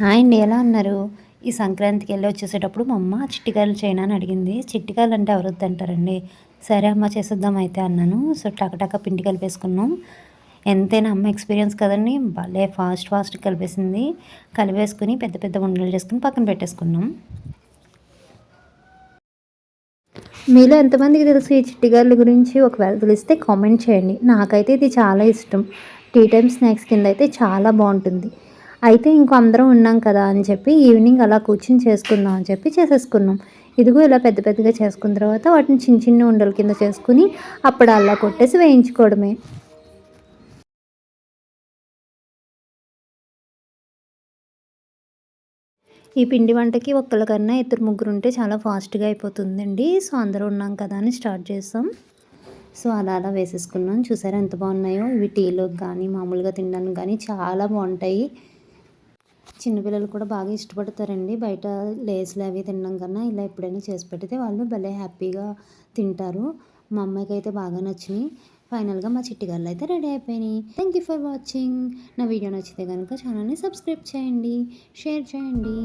Hi అండి ఎలా ఉన్నారు? ఈ సంక్రాంతికి వెళ్ళి వచ్చేసేటప్పుడు మా అమ్మ చిట్టికాయలు చేయనా అని అడిగింది. చిట్టికాయలు అంటే ఎవరు అంటారండి సరే అమ్మ చేసేద్దాం అయితే అన్నాను. సో టకటక పిండి కలిపేసుకున్నాం. ఎంతైనా అమ్మ ఎక్స్పీరియన్స్ కదండి భలే ఫాస్ట్ ఫాస్ట్ కలిపేసింది. కలిపేసుకుని పెద్ద పెద్ద ఉండలు చేసుకుని పక్కన పెట్టేసుకున్నాం. మీలో ఎంతమందికి తెలుసు ఈ చిట్టిగాళ్ళ గురించి? ఒకవేళ తెలిస్తే కామెంట్ చేయండి. నాకైతే ఇది చాలా ఇష్టం. టీ టైమ్ స్నాక్స్ కింద అయితే చాలా బాగుంటుంది. అయితే ఇంకో అందరం ఉన్నాం కదా అని చెప్పి ఈవినింగ్ అలా కూర్చుని చేసుకుందాం అని చెప్పి చేసేసుకున్నాం. ఇదిగో ఇలా పెద్ద పెద్దగా చేసుకున్న తర్వాత వాటిని చిన్న చిన్న ఉండల కింద చేసుకుని అప్పుడు అలా కొట్టేసి వేయించుకోవడమే. ఈ పిండి వంటకి ఒక్కరికన్నా ఇద్దరు ముగ్గురు ఉంటే చాలా ఫాస్ట్గా అయిపోతుందండి. సో అందరూ ఉన్నాం కదా అని స్టార్ట్ చేస్తాం సో అలా అలా వేసేసుకున్నాం. చూసారా ఎంత బాగున్నాయో? ఇవి టీలోకి కానీ మామూలుగా తినడానికి కానీ చాలా బాగుంటాయి. చిన్నపిల్లలు కూడా బాగా ఇష్టపడతారండి. బయట లేస్లు అవి తినడం కన్నా ఇలా ఎప్పుడైనా చేసి పెడితే వాళ్ళు భలే హ్యాపీగా తింటారు. మా అమ్మాయికి అయితే బాగా నచ్చినాయి. ఫైనల్గా మా చిట్టిగాళ్ళు అయితే రెడీ అయిపోయినాయి. థ్యాంక్ యూ ఫర్ వాచింగ్ నా వీడియో నచ్చితే కనుక ఛానల్ని సబ్స్క్రైబ్ చేయండి. షేర్ చేయండి.